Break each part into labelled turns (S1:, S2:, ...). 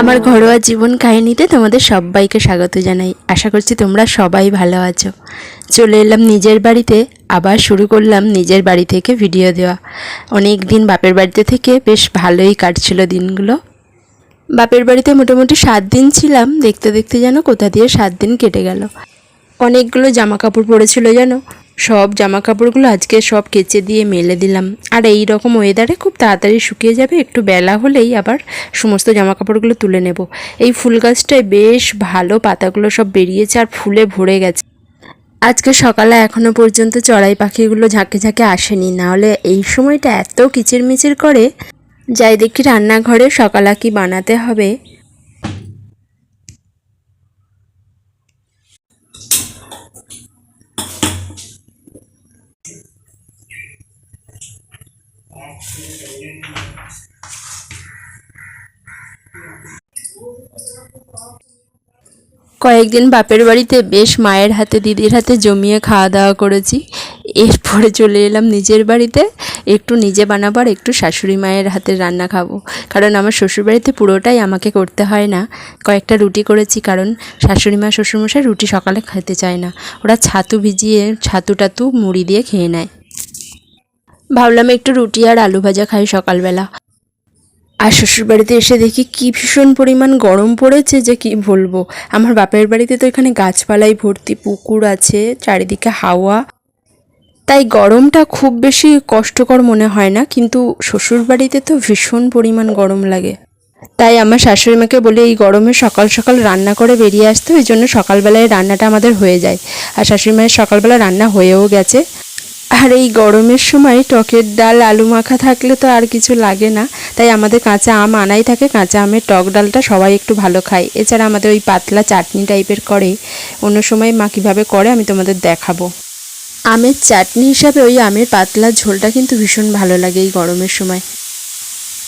S1: আমার ঘরোয়া জীবন কাহিনীতে তোমাদের সবাইকে স্বাগত জানাই। আশা করছি তোমরা সবাই ভালো আছো। চলে এলাম নিজের বাড়িতে, আবার শুরু করলাম নিজের বাড়ি থেকে ভিডিও দেওয়া। অনেক দিন বাপের বাড়িতে থেকে বেশ ভালোই কাটছিল দিনগুলো। বাপের বাড়িতে মোটামুটি সাত দিন ছিলাম, দেখতে দেখতে যেন কোথা দিয়ে সাত দিন কেটে গেল। অনেকগুলো জামা কাপড় পরেছিল যেন সব জামা কাপড়গুলো আজকে সব কেচে দিয়ে মেলে দিলাম। আর এই রকম ওয়েদারে খুব তাড়াতাড়ি শুকিয়ে যাবে, একটু বেলা হলেই আবার সমস্ত জামা কাপড়গুলো তুলে নেব। এই ফুল গাছটায় বেশ ভালো পাতাগুলো সব বেরিয়েছে আর ফুলে ভরে গেছে। আজকে সকালে এখনও পর্যন্ত চড়াই পাখিগুলো ঝাঁকে ঝাঁকে আসেনি নাহলে এই সময়টা এত কিচিরমিচির করে। যাই দেখি রান্নাঘরে সকালা কি বানাতে হবে। কয়েকদিন বাপের বাড়িতে বেশ মায়ের হাতে, দিদির হাতে জমিয়ে খাওয়া দাওয়া করেছি। এরপরে চলে এলাম নিজের বাড়িতে। একটু নিজে বানাবো আর একটু শাশুড়ি মায়ের হাতের রান্না খাব। কারণ আমার শ্বশুরবাড়িতে পুরোটাই আমাকে করতে হয় না। কয়েকটা রুটি করেছি কারণ শাশুড়ি মা, শ্বশুরমশাই রুটি সকালে খেতে চায় না। ওরা ছাতু ভিজিয়ে ছাতু টাতু মুড়ি দিয়ে খেয়ে নেয়। ভাবলাম একটু রুটি আর আলু ভাজা খাই সকালবেলা। আর শ্বশুরবাড়িতে এসে দেখি কি ভীষণ পরিমাণ গরম পড়েছে যে কি বলব। আমার বাপের বাড়িতে তো এখানে গাছপালাই ভর্তি পুকুর আছে, চারিদিকে হাওয়া। তাই গরমটা খুব বেশি কষ্টকর মনে হয় না, কিন্তু শ্বশুরবাড়িতে তো ভীষণ পরিমাণ গরম লাগে। তাই আমার শাশুড়ি মাকে বলি, এই গরমে সকাল সকাল রান্না করে বেরিয়ে আসতে, ওই জন্য সকালবেলায় রান্নাটা আমাদের হয়ে যায়। আর শাশুড়ি মায়ের সকালবেলা রান্না হয়েও গেছে। আর এই গরমের সময় টকের ডাল, আলু মাখা থাকলে তো আর কিছু লাগে না। তাই আমাদের কাঁচা আম আনাই থাকে। কাঁচা আমের টক ডালটা সবাই একটু ভালো খায়। এছাড়া আমাদের ওই পাতলা চাটনি টাইপের করে। অন্য সময় মা কীভাবে করে আমি তোমাদের দেখাবো। আমের চাটনি হিসাবে ওই আমের পাতলা ঝোলটা কিন্তু ভীষণ ভালো লাগে এই গরমের সময়।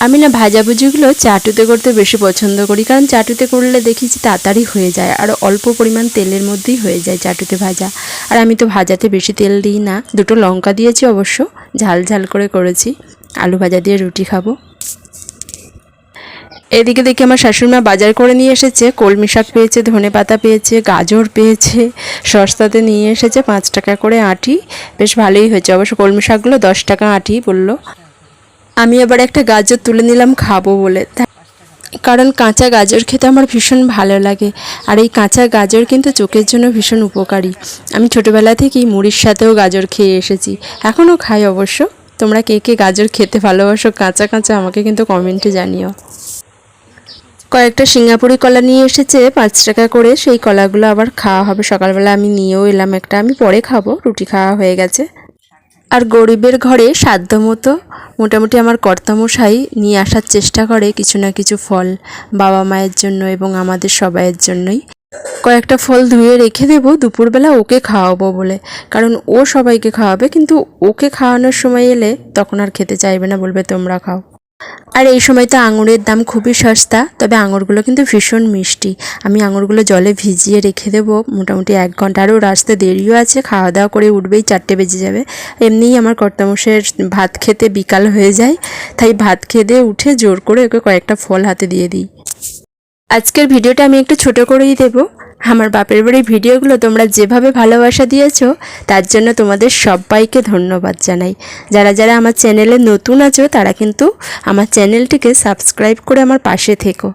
S1: আমি না ভাজাভুজিগুলো চাটুতে করতে বেশি পছন্দ করি, কারণ চাটুতে করলে দেখি যে তাড়াতাড়ি হয়ে যায় আর অল্প পরিমাণ তেলের মধ্যেই হয়ে যায় চাটুতে ভাজা। আর আমি তো ভাজাতে বেশি তেল দিই না, দুটো লঙ্কা দিয়েছি অবশ্য, ঝাল ঝাল করে করেছি, আলু ভাজা দিয়ে রুটি খাব। এদিকে দেখি আমার শাশুড়িমা বাজার করে নিয়ে এসেছে, কলমি শাক পেয়েছে, ধনে পাতা পেয়েছে, গাজর পেয়েছে, সস্তাতে নিয়ে এসেছে পাঁচ টাকা করে আটি, বেশ ভালোই হয়েছে। অবশ্য কলমি শাকগুলো দশ টাকা আটি বলল। আমি আবার একটা গাজর তুলে নিলাম, খাব বলে। কারণ কাঁচা গাজর খেতে আমার ভীষণ ভালো লাগে, আর এই কাঁচা গাজর কিন্তু চোখের জন্য ভীষণ উপকারী। আমি ছোটোবেলা থেকেই মুড়ির সাথেও গাজর খেয়ে এসেছি, এখনও খাই অবশ্য। তোমরা কে কে গাজর খেতে ভালোবাসো, কাঁচা কাঁচা আমাকে কিন্তু কমেন্টে জানিও। কয়েকটা সিঙ্গাপুরি কলা নিয়ে এসেছে, পাঁচ টাকা করে। সেই কলাগুলো আবার খাওয়া হবে। সকালবেলা আমি নিয়েও এলাম একটা, আমি পরে খাব, রুটি খাওয়া হয়ে গেছে। আর গরিবের ঘরে সাধ্য মতো মোটামুটি আমার কর্তামশাই নিয়ে আসার চেষ্টা করে কিছু না কিছু ফল বাবা মায়ের জন্য এবং আমাদের সবাইয়ের জন্যই। কয়েকটা ফল ধুয়ে রেখে দেব, দুপুরবেলা ওকে খাওয়াবো বলে। কারণ ও সবাইকে খাওয়াবে, কিন্তু ওকে খাওয়ানোর সময় এলে তখন আর খেতে চাইবে না বলবে, তোমরা খাও। আর এই সময় তো আঙুরের দাম খুবই সস্তা, তবে আঙুরগুলো কিন্তু ভীষণ মিষ্টি। আমি আঙুরগুলো জলে ভিজিয়ে রেখে দেবো মোটামুটি এক ঘণ্টা। আরও আসতে দেরিও আছে খাওয়া দাওয়া করে উঠবেই, চারটে বেজে যাবে। এমনিই আমার কর্তামশের ভাত খেতে বিকাল হয়ে যায়, তাই ভাত খেতে উঠে জোর করে ওকে কয়েকটা ফল হাতে দিয়ে দিই। আজকের ভিডিওটা আমি একটু ছোট করেই দেবো। আমার বাপের বাড়ির ভিডিওগুলো তোমরা যেভাবে ভালোবাসা দিয়েছ, তার জন্য তোমাদের সবাইকে ধন্যবাদ জানাই। যারা যারা আমার চ্যানেলে নতুন আছো, তারা কিন্তু আমার চ্যানেলটিকে সাবস্ক্রাইব করে আমার পাশে থেকো।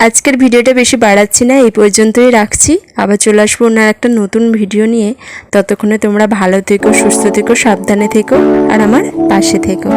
S1: আজকের ভিডিওটা বেশি বাড়াচ্ছি না, এই পর্যন্তই রাখছি। আবার চলে আসব ওনার একটা নতুন ভিডিও নিয়ে। ততক্ষণে তোমরা ভালো থেকো, সুস্থ থেকো, সাবধানে থেকো, আর আমার পাশে থেকো।